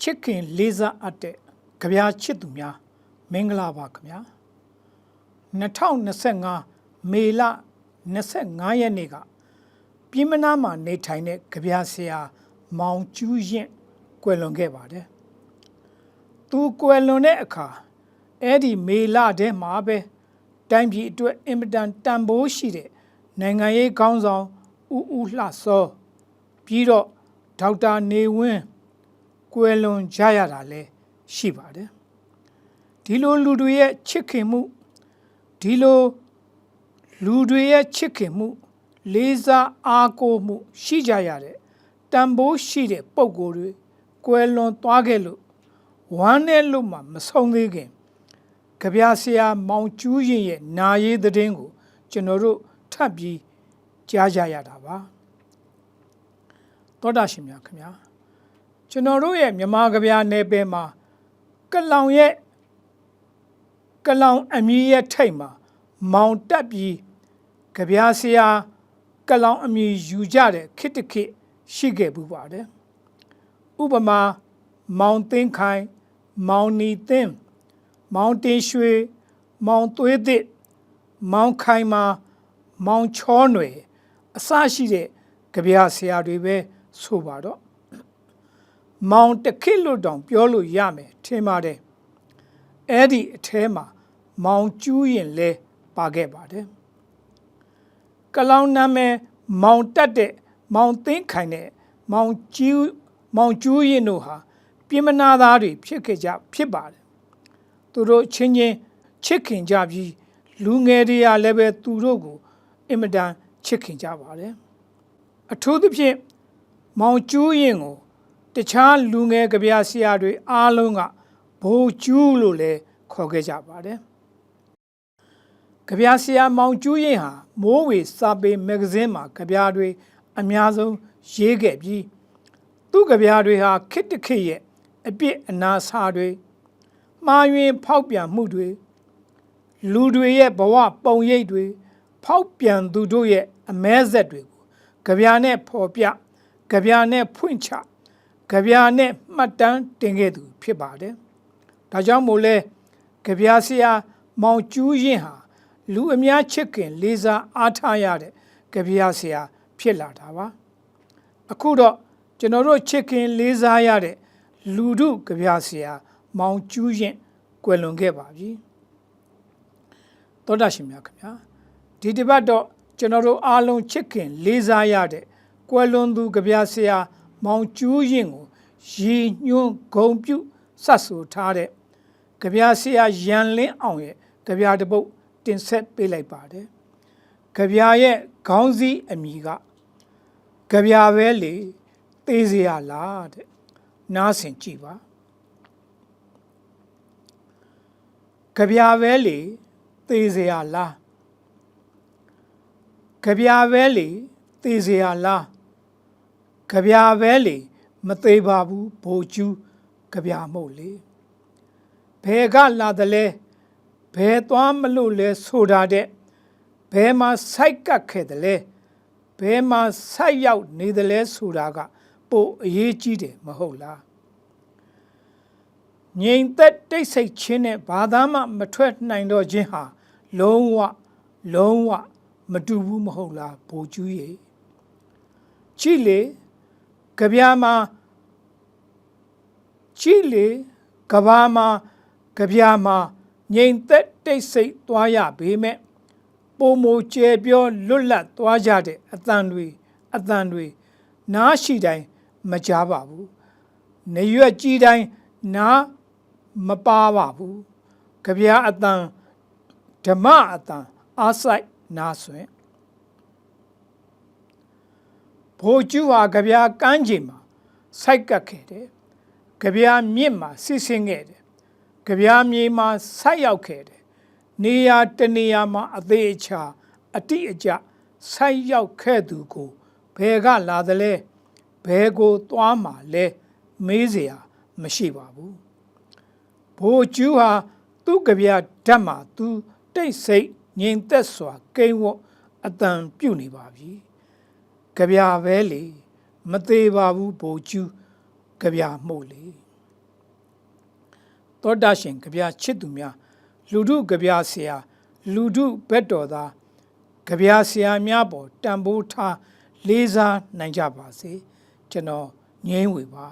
ချစ်ခင်လေးစားအပ်တဲ့ကြပြားချစ်သူများမင်္ဂလာပါခင်ဗျာ2025မေလ25ရက်နေ့ကပြည်မနာမှာနေထိုင်တဲ့ကြပြားဆရာ မောင်ကျူးရင်ကွယ်လွန်ခဲ့ပါတယ်သူကွယ်လွန်တဲ့အခါအဲ့ဒီမေလထဲမှာပဲတိုင်းပြည်အတွက်အင်မတန်တန်ဖိုးရှိတဲ့နိုင်ငံရေးခေါင်းဆောင်ဦးဦးလှစောပြီးတော့ဒေါက်တာနေဝင်း ကွယ်လွန်ကြရတာလည်းရှိပါတယ်ဒီလိုလူတွေရဲ့ချစ်ခင်မှုဒီလိုလူတွေရဲ့ချစ်ခင်မှု လေးစားအားကိုးမှု ရှိကြရတဲ့တန်ဖိုးရှိတဲ့ပုံကိုယ်တွေကွယ်လွန်သွားခဲ့လို့ဝမ်းနဲ့လို့မှမဆုံးသေးခင်ကြပြဆရာမောင်ကျူးရင်ရဲ့နာရေးသတင်းကို ကျွန်တော်တို့ထပ်ပြီးကြားကြရတာပါသောတာရှင်များခင်ဗျာ ကျွန်တော်တို့ရဲ့မြမကြပြနယ်ပယ်မှာကလောင်ရဲ့ကလောင်အမည်ရဲ့ထိတ်မှာမောင်တက်ပြီးကြပြဆရာကလောင်အမည်ယူကြတဲ့ခိတ္တခိရှိခဲ့ဘူးပါတယ်ဥပမာမောင်သိန်းခိုင်မောင်နီသင်းမောင်တင်ရွှေမောင်သွေးသစ်မောင်ခိုင်မာမောင်ချောနွယ်အစရှိတဲ့ကြပြဆရာတွေပဲဆိုပါတော့ မောင်တခိလို့တောင်ပြောလို့ရမယ်ထင်ပါတယ်အဲ့ဒီအထဲမှာမောင်ကျူးရင်လဲပါခဲ့ပါတယ်ကလောင်နာမည်မောင်တက်တဲ့မောင်သိန်းခိုင်တဲ့မောင်ကျူးမောင်ကျူးရင်တို့ဟာပြမနာသားတွေဖြစ်ခဲ့ကြဖြစ်ပါတယ်သူတို့ချင်းချင်းချစ်ခင်ကြပြီးလူငယ်တွေကလည်းပဲသူတို့ကိုအင်မတန်ချစ်ခင်ကြပါတယ်အထူးသဖြင့်မောင်ကျူးရင်ကို တခြားလူငယ်ကြပြဆရာတွေအားလုံးကဘိုးကျူးလို့လည်းခေါ်ခဲ့ကြပါတယ်ကြပြဆရာမောင်ကျူးရင်ဟာမိုးဝေစာပေမဂ္ဂဇင်းမှာကြပြတွေအများဆုံးရေးခဲ့ပြီးသူ့ကြပြတွေဟာခစ်တခစ်ရဲ့အပြစ်အနာစာတွေမှားယွင်းဖောက်ပြန်မှုတွေလူတွေရဲ့ဘဝပုံရိပ်တွေဖောက်ပြန်သူတို့ရဲ့အမဲဆက်တွေကိုကြပြနဲ့ဖော်ပြကြပြနဲ့ဖွင့်ချ ကြပြနဲ့မှတ်တမ်းတင်ခဲ့သူဖြစ်ပါတယ်။ဒါကြောင့်မို့လဲကြပြဆရာမောင်ကျူးရင်ဟာလူအများချစ်ခင်လေးစားအားထားရတဲ့ကြပြဆရာဖြစ်လာတာပါ။အခုတော့ကျွန်တော်တို့ချစ်ခင်လေးစားရတဲ့လူထုကြပြဆရာမောင်ကျူးရင်ကွယ်လွန်ခဲ့ပါပြီ။သောတာရှင်များခင်ဗျာဒီတစ်ပတ်တော့ကျွန်တော်တို့အားလုံးချစ်ခင်လေးစားရတဲ့ကွယ်လွန်သူကြပြဆရာ မောင်ကျူးရင်ကိုရည်ညွှန်းဂုံပြုစတ်ဆူထားတဲ့ကြပြဆရာရန်လင်းအောင်ရဲ့ကြပြတပုတ်တင်ဆက်ပေးလိုက်ပါတယ်ကြပြရဲ့ခေါင်းစည်းအမိကကြပြပဲလေသေးစရာလားတဲ့နားဆင်ကြည့်ပါကြပြပဲလေသေးစရာလားကြပြပဲလေသေးစရာလား ကြပြပဲလေမသေးပါဘူးဘိုလ်ကျူးကြပြမဟုတ်လေဘယ်ကလာတယ်လဲဘယ်သွားမလို့လဲဆိုတာတဲ့ဘယ်မှာစိုက်ကပ်ခဲ့တယ်လဲဘယ်မှာဆိုက်ရောက်နေတယ်လဲဆိုတာကပိုအရေးကြီးတယ်မဟုတ်လားငြိမ်သက်တိတ်ဆိတ်ခြင်းနဲ့ဘာသာမှမထွက်နိုင်တော့ခြင်းဟာလုံးဝလုံးဝမတူဘူးမဟုတ်လားဘိုလ်ကျူးရေကြည့်လေ ကြပြာမှာကြည့်လေကဘာမှာကြပြာမှာငြိမ်သက်တိတ်ဆိတ်သွားရပေမဲ့ပုံမကျဲပြောလွတ်လပ်သွားကြတဲ့အတန်တွေအတန်တွေနားရှိတိုင်းမကြားပါဘူး။နေရွက်ကြီးတိုင်းနားမပါပါဘူး။ကြပြာအတန်ဓမ္မအတန်အားဆိုင်နားဆွင့် ဘိုလ်ကျူဟာကြပြာကမ်းခြေမှာစိုက်ကပ်ခဲ့တယ်။ကြပြာမြစ်မှာဆစ်ဆင်းခဲ့တယ်။ကြပြာမြေမှာဆိုက်ရောက်ခဲ့တယ်။နေရာတနေရာမှာအသေးအချာအတိအကျဆိုက်ရောက်ခဲ့သူကိုဘယ်ကလာသလဲဘယ်ကိုသွားမှာလဲမေးเสียမရှိပါဘူး။ဘိုလ်ကျူဟာသူ့ကြပြာဓာတ်မှာသူတိတ်ဆိတ်ငြိမ်သက်စွာကိန်းဝတ်အတန်ပြုတ်နေပါပြီ။ ကြပြပဲလေမသေးပါဘူးဘိုလ်ကျူးကြပြမှုတ်လေသောတာရှင်ကြပြချစ်သူများလူထုကြပြဆရာလူထုဘက်တော်သားကြပြဆရာများပေါ်တန်ဖိုးထားလေးစားနိုင်ကြပါစေကျွန်တော်ငြိမ်းဝေပါ